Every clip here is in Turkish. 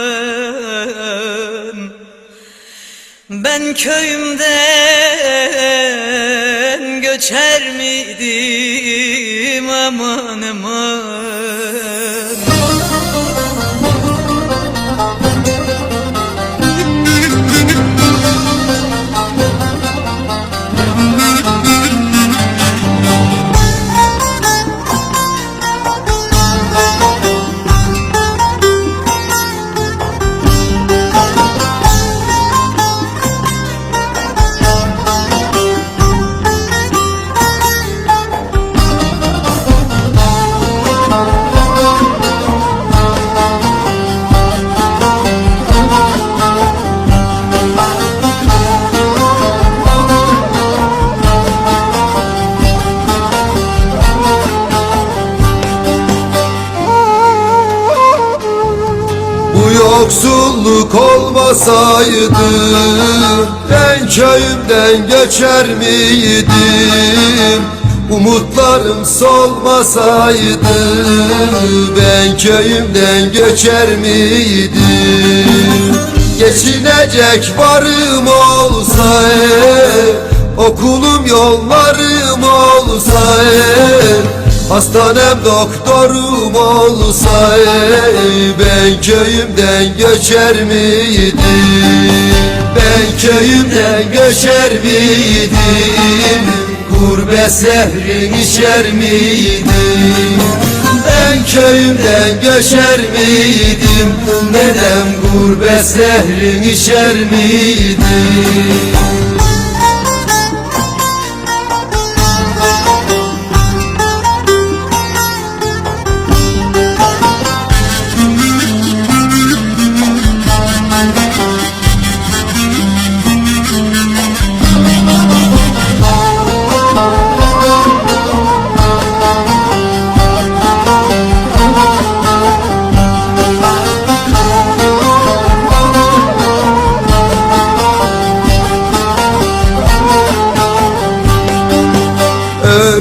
köyüm Ben köyümden göçer miydim? Aman aman. Yoksulluk olmasaydı Ben köyümden göçer miydim? Umutlarım solmasaydı Ben köyümden göçer miydim? Geçinecek varım olsa Hastanem doktorum olsa ey, Ben köyümden göçer miydim? Ben köyümden göçer miydim? Gurbet zehrin içer miydim? Ben köyümden göçer miydim? Neden gurbet zehrin içer miydim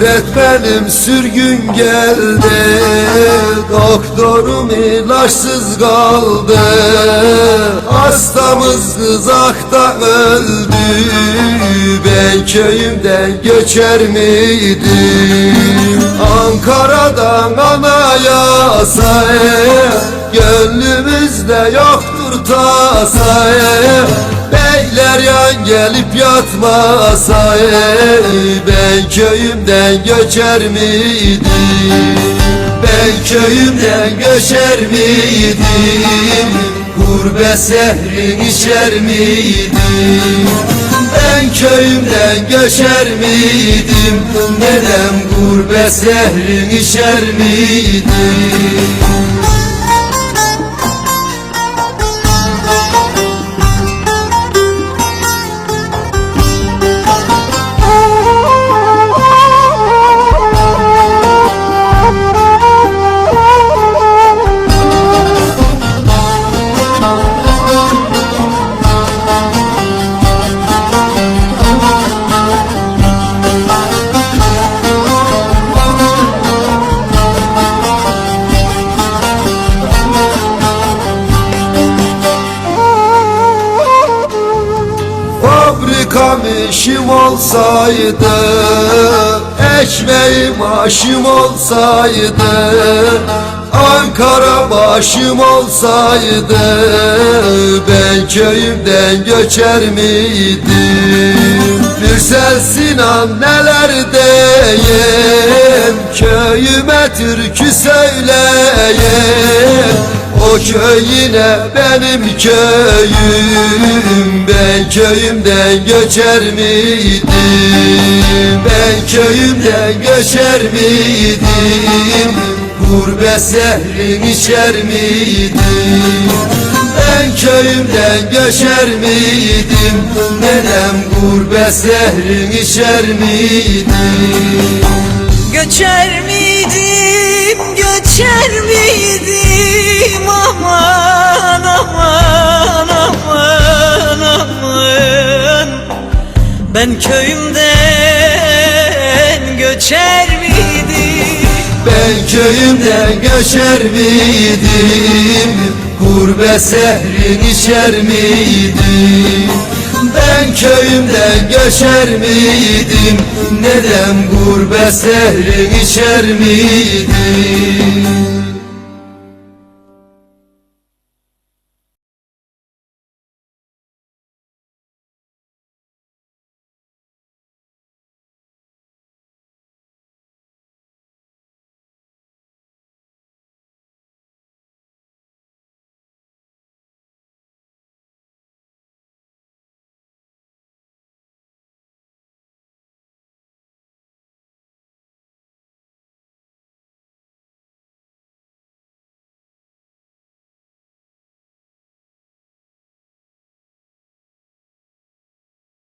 Öğretmenim sürgün geldi. Doktorum ilaçsız kaldı. Hastamız kızakta öldü. Ben köyümden göçer miydim? Ankara'dan anayasa Gönlümüzde yoktur tasa Beyler yan gelip yatmasa ey, Ben köyümden göçer miydim Ben köyümden göçer miydim? Gurbet zehrin içer miydim? Ben köyümden göçer miydim? Neden gurbet zehrin içer miydim İşim olsaydı Ekmeğim aşım olsaydı Ankara başım olsaydı Ben köyümden göçer miydim? Mürsel Sinan neler diyeyim Köyüme türkü söyleyeyim o köy yine benim köyüm Ben köyümden göçer miydim? Ben köyümden göçer miydim? Gurbet zehrin içer miydim? Ben köyümden göçer miydim? Nenem gurbet zehrin içer miydim? Göçer miydim, göçer miydim aman aman aman aman Ben köyümden göçer miydim? Ben köyümden göçer miydim? Gurbet zehrin içer miydim? Ben köyümden göçer miydim? Neden gurbet zehri içer miydim